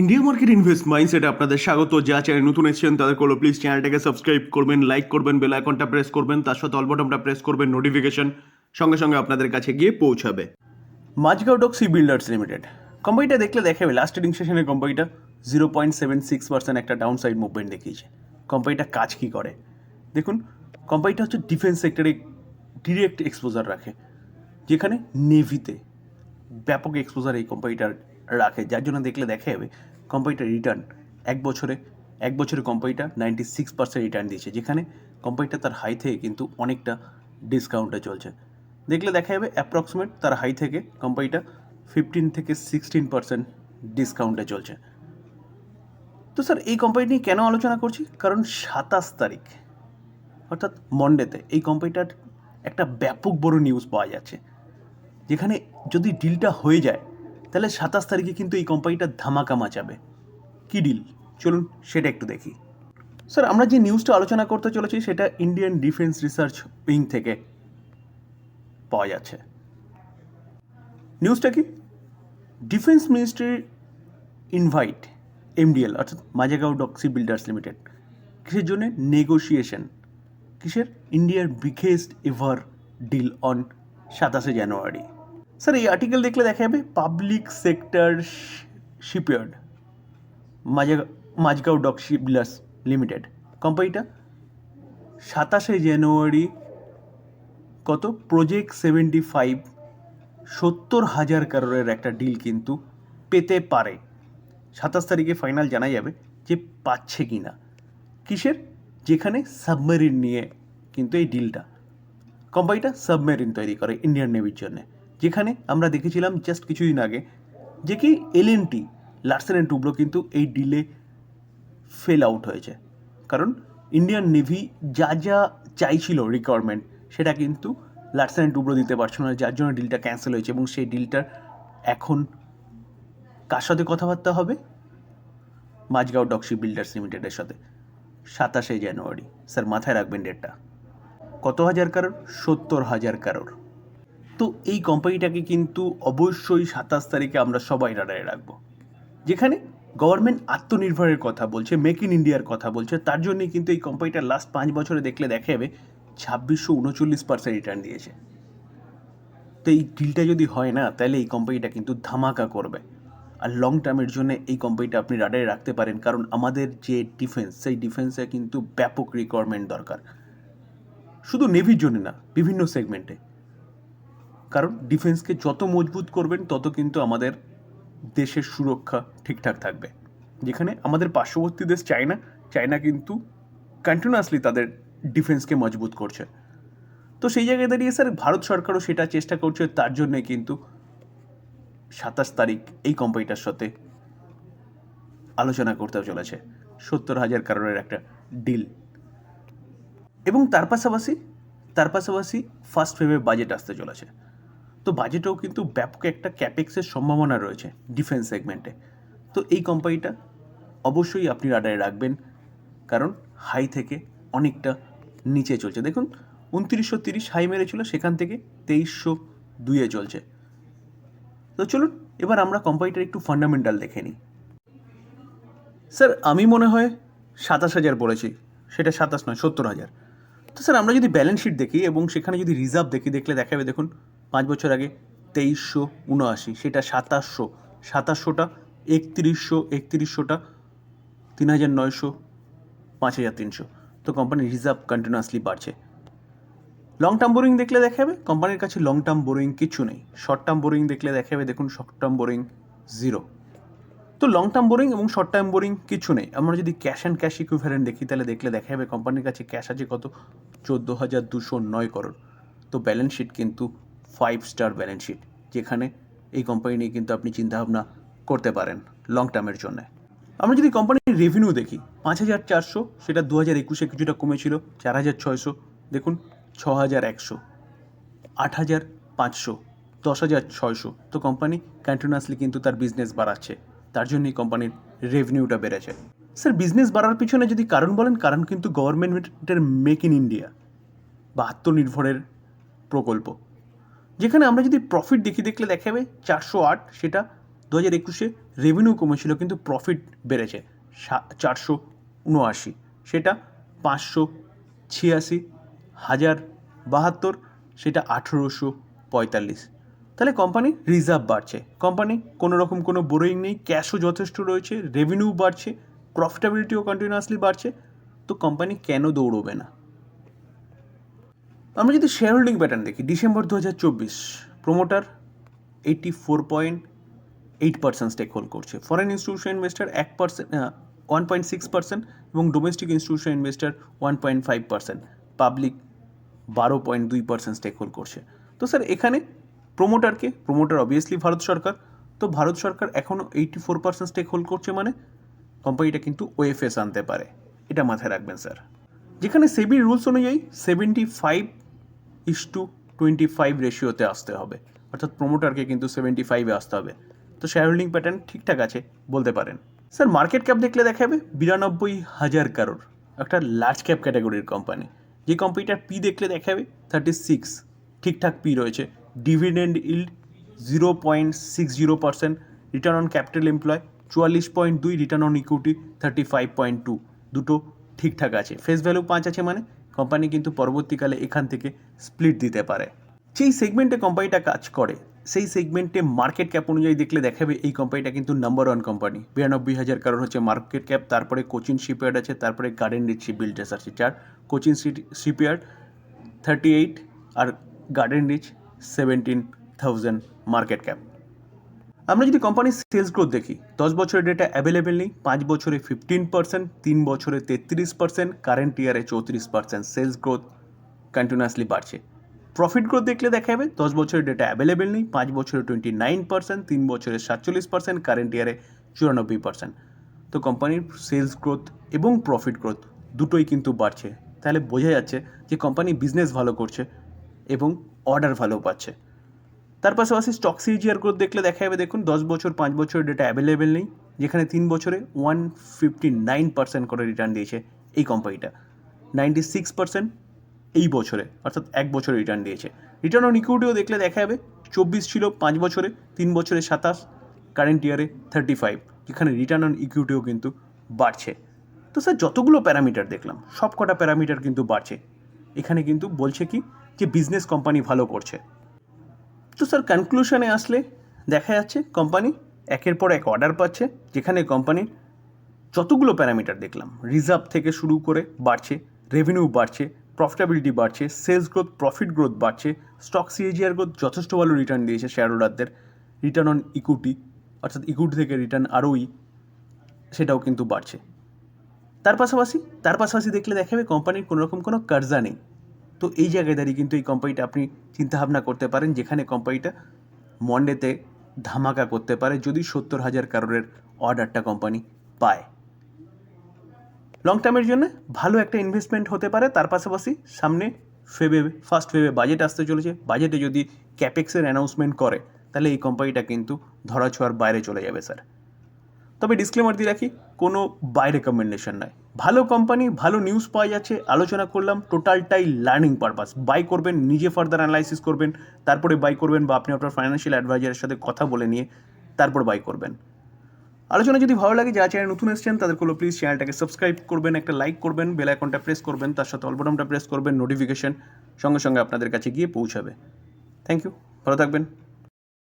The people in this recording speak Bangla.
ইন্ডিয়া মার্কেট ইনভেস্ট মাইন্ডসেটে আপনাদের স্বাগত। যা চ্যানেল নতুন এসেছেন, তাদের করল প্লিজ চ্যানেলটাকে সাবস্ক্রাইব করবেন লাইক করবেন বেল আইকনটা প্রেস করবেন, তার সাথে অল বটনটা প্রেস করবেন নোটিফিকেশন সঙ্গে সঙ্গে আপনাদের কাছে গিয়ে পৌঁছাবে। Mazagaon dock ship builders limited কোম্পানিটা দেখলে দেখাবে লাস্ট ট্রেডিং সেশনের কোম্পানিটা zero point seven six percent একটা ডাউন সাইড মুভমেন্ট দেখিয়েছে। কোম্পানিটা কাজ কী করে? দেখুন কোম্পানিটা হচ্ছে ডিফেন্স সেক্টরে ডিরেক্ট এক্সপোজার রাখে। যেখানে নেভিতে ব্যাপক এক্সপোজার এই কোম্পানিটার রাখে, যার জন্য দেখলে দেখা যাবে কোম্পানিটার রিটার্ন এক বছরে এক বছরে কোম্পানিটা নাইনটি সিক্স পার্সেন্ট রিটার্ন দিয়েছে, যেখানে কোম্পানিটা তার হাই থেকে কিন্তু অনেকটা ডিসকাউন্টে চলছে। দেখলে দেখা যাবে অ্যাপ্রক্সিমেট তার হাই থেকে কোম্পানিটা ফিফটিন থেকে সিক্সটিন পার্সেন্ট ডিসকাউন্টে চলছে। তো স্যার এই কোম্পানি নিয়ে কেন আলোচনা করছি? কারণ সাতাশ তারিখ, অর্থাৎ মন্ডেতে এই কোম্পানিটার একটা ব্যাপক বড় নিউজ পাওয়া যাচ্ছে। যেখানে যদি ডিলটা হয়ে যায় তাহলে সাতাশ তারিখে কিন্তু এই কোম্পানিটা ধামাকা মাচাবে। কী ডিল চলুন সেটা একটু দেখি। স্যার আমরা যে নিউজটা আলোচনা করতে চলেছি, সেটা ইন্ডিয়ান ডিফেন্স রিসার্চ উইং থেকে পাওয়া যাচ্ছে। নিউজটা কি? ডিফেন্স মিনিস্ট্রির ইনভাইট এমডিএল অর্থাৎ মাজাগাঁও ডক্সি বিল্ডার্স লিমিটেড কিসের জন্য? নেগোসিয়েশন কিসের? ইন্ডিয়ার বিগেস্ট এভার ডিল অন সাতাশে জানুয়ারি স্যার এই আর্টিকেল দেখলে দেখা যাবে পাবলিক সেক্টর শিপইয়ার্ড মাজা, মাজগাঁও ডক শিপবিল্ডার্স লিমিটেড কোম্পানিটা সাতাশে জানুয়ারি কত? প্রজেক্ট সেভেন্টি ফাইভ সত্তর হাজার কারোরের একটা ডিল কিন্তু পেতে পারে। সাতাশ তারিখে ফাইনাল জানা যাবে যে পাচ্ছে কি না কিসের? যেখানে সাবমেরিন নিয়ে কিন্তু এই ডিলটা কোম্পানিটা সাবমেরিন তৈরি করে ইন্ডিয়ান নেভির জন্য। যেখানে আমরা দেখেছিলাম জাস্ট কিছুদিন আগে যে কি L N T Larsen and Toubro কিন্তু এই ডিলে ফেল আউট হয়েছে। কারণ ইন্ডিয়ান নেভি যা যা চাইছিল রিকোয়ারমেন্ট সেটা কিন্তু লার্সেন অ্যান্ড টুবলো দিতে পারছিল না, যার জন্য ডিলটা ক্যান্সেল হয়েছে এবং সেই ডিলটার এখন কার সাথে কথাবার্তা হবে? মাঝগাঁও ডকশি বিল্ডার্স লিমিটেডের সাথে। সাতাশে জানুয়ারি। স্যার, মাথায় রাখবেন ডেটটা কত হাজার কারোর? সত্তর হাজার কারোর। তো এই কোম্পানিটাকে কিন্তু অবশ্যই সাতাশ তারিখে আমরা সবাই রাডারে রাখব। যেখানে গভর্নমেন্ট আত্মনির্ভরের কথা বলছে মেক ইন ইন্ডিয়ার কথা বলছে, তার জন্যই কিন্তু এই কোম্পানিটা লাস্ট পাঁচ বছরে দেখলে দেখা যাবে ছাব্বিশশো উনচল্লিশ পার্সেন্ট রিটার্ন দিয়েছে। তো এই ডিলটা যদি হয় না, তাহলে এই কোম্পানিটা কিন্তু ধামাকা করবে। আর লং টার্মের জন্য এই কোম্পানিটা আপনি রাডারে রাখতে পারেন, কারণ আমাদের যে ডিফেন্স সেই ডিফেন্সে কিন্তু ব্যাপক রিকোয়ারমেন্ট দরকার। শুধু নেভির জন্য না, বিভিন্ন সেগমেন্টে কারণ ডিফেন্সকে যত মজবুত করবেন, তত কিন্তু আমাদের দেশের সুরক্ষা ঠিকঠাক থাকবে। যেখানে আমাদের পার্শ্ববর্তী দেশ চায়না চায়না কিন্তু কন্টিনিউয়াসলি তাদের ডিফেন্সকে মজবুত করছে। তো সেই জায়গায় দাঁড়িয়ে স্যার ভারত সরকারও সেটা চেষ্টা করছে, তার জন্যে কিন্তু সাতাশ তারিখ এই কোম্পানিটার সাথে আলোচনা করতেও চলেছে। সত্তর হাজার কারণের একটা ডিল এবং তার পাশাপাশি তার পাশাপাশি ফার্স্ট ফেভে বাজেট আসতে চলেছে। তো বাজেটেও কিন্তু ব্যাপক একটা ক্যাপেক্সের সম্ভাবনা রয়েছে ডিফেন্স সেগমেন্টে তো এই কোম্পানিটা অবশ্যই আপনি রাডারে রাখবেন, কারণ হাই থেকে অনেকটা নিচে চলছে। দেখুন, উনত্রিশশো তিরিশ হাই মেরেছিল, সেখান থেকে তেইশশো দুইয়ে চলছে। তো চলুন, এবার আমরা কোম্পানিটার একটু ফান্ডামেন্টাল দেখে নিই। স্যার, আমি মনে হয় সাতাশ হাজার পড়েছি সেটা সাতাশ নয়, সত্তর হাজার। তো স্যার, আমরা যদি ব্যালেন্স শিট দেখি এবং সেখানে যদি রিজার্ভ দেখি, দেখলে দেখাবে, দেখুন পাঁচ বছর আগে তেইশশো উনআশি, সেটা সাতাশশো। সাতাশশোটা, একত্রিশশো, একত্রিশশোটা তিন হাজার নয়শো পাঁচ হাজার তিনশো। তো কোম্পানির রিজার্ভ কন্টিনিউয়াসলি বাড়ছে। লং টার্ম বোরিং দেখলে দেখাবে, কোম্পানির কাছে লং টার্ম বোরিং কিছু নেই। শর্ট টার্ম বোরিং দেখলে দেখাবে, দেখুন শর্ট টার্ম বোরিং জিরো তো লং টার্ম বোরিং এবং শর্ট টার্ম বোরিং কিছু নেই। আমরা যদি ক্যাশ অ্যান্ড ক্যাশ ইকুইভ্যালেন্ট দেখি, তাহলে দেখলে দেখা যাবে কোম্পানির কাছে ক্যাশ আছে কত? চোদ্দ হাজার দুশো নয় করোড়। তো ব্যালেন্স শিট কিন্তু ফাইভ স্টার ব্যালেন্স শিট যেখানে এই কোম্পানি নিয়ে কিন্তু আপনি চিন্তাভাবনা করতে পারেন লং টার্মের জন্য। আমরা যদি কোম্পানির রেভিনিউ দেখি, পাঁচ হাজার চারশো, সেটা দু হাজার একুশে কিছুটা কমেছিল, চার হাজার ছয়শো, দেখুন ছ হাজার একশো, আট হাজার পাঁচশো, দশ হাজার ছয়শো। তো কোম্পানি কন্টিনিউয়াসলি কিন্তু তার বিজনেস বাড়াচ্ছে, তার জন্যই কোম্পানির রেভিনিউটা বেড়েছে। স্যার বিজনেস বাড়ার পিছনে যদি কারণ বলেন, কারণ কিন্তু গভর্নমেন্টের মেক ইন ইন্ডিয়া বা আত্মনির্ভরের প্রকল্প। যেখানে আমরা যদি প্রফিট দেখি, দেখলে দেখাবে চারশো আট, সেটা দু হাজার একুশে রেভিনিউ কমেছিল, কিন্তু প্রফিট বেড়েছে চারশো উনআশি, সেটা পাঁচশো ছিয়াশি, হাজার বাহাত্তর, সেটা আঠেরোশো পঁয়তাল্লিশ। তাহলে কোম্পানি রিজার্ভ বাড়ছে। কোম্পানি কোনো রকম কোনো বোরোয়িং নেই ক্যাশও যথেষ্ট রয়েছে রেভিনিউ বাড়ছে প্রফিটেবিলিটিও কন্টিনিউয়াসলি বাড়ছে, তো কোম্পানি কেন দৌড়বে না? আমরা যদি শেয়ার হোল্ডিং প্যাটার্ন দেখি ডিসেম্বর দু হাজার চব্বিশ promoter eighty four point eight percent stake hold করছে। ফরেন ইনস্টিটিউশন ইনভেস্টার এক percent one point six percent এবং domestic institution investor one point five percent public বারো পয়েন্ট দুই পার্সেন্ট স্টেক হোল্ড করছে। তো স্যার এখানে প্রোমোটারকে প্রোমোটার অবভিয়াসলি ভারত সরকার। তো ভারত সরকার এখনও eighty four percent stake hold করছে মানে কোম্পানিটা কিন্তু ওএফএস আনতে পারে। এটা মাথায় রাখবেন স্যার যেখানে সেবি রুলস অনুযায়ী seventy five is to twenty five রেশিওতে আসতে হবে। অর্থাৎ প্রোমোটারকে কিন্তু সেভেন্টি ফাইভে আসতে হবে। তো শেয়ার হোল্ডিং প্যাটার্ন ঠিকঠাক আছে বলতে পারেন। স্যার মার্কেট ক্যাপ দেখলে দেখা যাবে বিরানব্বই হাজার কারোর একটা লার্জ ক্যাপ ক্যাটাগরির কোম্পানি যে কোম্পানিটার পি দেখলে দেখা যাবে থার্টি সিক্স ঠিকঠাক পি রয়েছে। Dividend yield zero point six zero percent return on capital employ চুয়াল্লিশ পয়েন্ট দুই return on equity thirty five point two দুটো ঠিকঠাক আছে। ফেস ভ্যালু পাঁচ আছে মানে কোম্পানি কিন্তু পরবর্তীকালে এখান থেকে স্প্লিট দিতে পারে। যেই সেগমেন্টে কোম্পানিটা কাজ করে, সেই সেগমেন্টে মার্কেট ক্যাপ অনুযায়ী দেখলে দেখাবে এই কোম্পানিটা কিন্তু নাম্বার ওয়ান কোম্পানি। বিরানব্বই হাজার কারোর হচ্ছে মার্কেট ক্যাপ তারপরে কোচিন শিপইয়ার্ড আছে, তারপরে গার্ডেন রিচ শিপ বিল্ডার্স আছে চার কোচিন শিপইয়ার্ড থার্টি এইট আর garden reach seventeen thousand market cap আমরা যদি কোম্পানির সেলস গ্রোথ দেখি, দশ বছরের ডেটা অ্যাভেলেবেল নেই, পাঁচ বছরে ফিফটিন পার্সেন্ট তিন বছরে তেত্রিশ পার্সেন্ট কারেন্ট ইয়ারে চৌত্রিশ পার্সেন্ট সেলস গ্রোথ কন্টিনিউয়াসলি বাড়ছে। প্রফিট গ্রোথ দেখলে দেখা যাবে, দশ বছরের ডেটা অ্যাভেলেবেল নেই, পাঁচ বছরে টোয়েন্টি নাইন পার্সেন্ট তিন বছরে সাতচল্লিশ পার্সেন্ট কারেন্ট ইয়ারে চুরানব্বই পার্সেন্ট তো কোম্পানির সেলস গ্রোথ এবং প্রফিট গ্রোথ দুটোই কিন্তু বাড়ছে। তাহলে বোঝা যাচ্ছে যে কোম্পানি বিজনেস ভালো করছে এবং অর্ডার ভালো পাচ্ছে। তার পাশাপাশি স্টক সিজিআর গ্রোথ দেখলে দেখা যাবে, দেখুন, দশ বছর, পাঁচ বছরের ডেটা অ্যাভেলেবেল নেই, যেখানে তিন বছরে ওয়ান ফিফটি নাইন পার্সেন্ট করে রিটার্ন দিয়েছে এই কোম্পানিটা নাইনটি সিক্স পার্সেন্ট এই বছরে, অর্থাৎ এক বছরে রিটার্ন দিয়েছে। রিটার্ন অন ইকুইটিও দেখলে দেখা যাবে, চব্বিশ ছিল পাঁচ বছরে, তিন বছরে সাতাশ কারেন্ট ইয়ারে থার্টি ফাইভ যেখানে রিটার্ন অন ইকুইটিও কিন্তু বাড়ছে। তো স্যার যতগুলো প্যারামিটার দেখলাম সব কটা প্যারামিটার কিন্তু বাড়ছে। এখানে কিন্তু বলছে কি, যে বিজনেস কোম্পানি ভালো করছে। তো স্যার কনক্লুশনে আসলে দেখা যাচ্ছে কোম্পানি একের পর এক অর্ডার পাচ্ছে, যেখানে কোম্পানির যতগুলো প্যারামিটার দেখলাম রিজার্ভ থেকে শুরু করে বাড়ছে রেভিনিউ বাড়ছে প্রফিটেবিলিটি বাড়ছে সেলস গ্রোথ প্রফিট গ্রোথ বাড়ছে স্টক সিএজিআর গ্রোথ যথেষ্ট ভালো রিটার্ন দিয়েছে শেয়ার হোল্ডারদের রিটার্ন অন ইকুইটি অর্থাৎ ইকুইটি থেকে রিটার্ন আরোই সেটাও কিন্তু বাড়ছে। তার পাশাপাশি তার পাশাপাশি দেখলে দেখা যাবে কোম্পানির কোনোরকম কোনো কর্জা নেই। তো এই জায়গায় দাঁড়িয়ে কিন্তু এই কোম্পানিটা আপনি চিন্তাভাবনা করতে পারেন, যেখানে কোম্পানিটা মন্ডেতে ধামাকা করতে পারে যদি সত্তর হাজার কারোরের অর্ডারটা কোম্পানি পায়। লং টার্মের জন্য ভালো একটা ইনভেস্টমেন্ট হতে পারে, তার পাশাপাশি সামনে ফেবে ফার্স্ট ফেবে বাজেট আসতে চলেছে। বাজেটে যদি ক্যাপেক্সের অ্যানাউন্সমেন্ট করে, তাহলে এই কোম্পানিটা কিন্তু ধরাছোঁয়ার বাইরে চলে যাবে স্যার তবে ডিসক্লেমার দিয়ে রাখি, কোনো বাই রেকমেন্ডেশন নয় ভালো কোম্পানি ভালো নিউজ পাওয়া যাচ্ছে, আলোচনা করলাম টোটালটাই লার্নিং পারপাস বাই করবেন, নিজে ফার্দার অ্যানালাইসিস করবেন, তারপরে বাই করবেন বা আপনি আপনার ফাইন্যান্সিয়াল অ্যাডভাইজারের সাথে কথা বলে নিয়ে তারপর বাই করবেন। আলোচনা যদি ভালো লাগে, যারা চ্যানেল নতুন এসেছেন, তাদের কোনো প্লিজ চ্যানেলটাকে সাবস্ক্রাইব করবেন, একটা লাইক করবেন বেল আইকনটা প্রেস করবেন, তার সাথে অলবটনটা প্রেস করবেন নোটিফিকেশন সঙ্গে সঙ্গে আপনাদের কাছে গিয়ে পৌঁছাবে। থ্যাংক ইউ ভালো থাকবেন।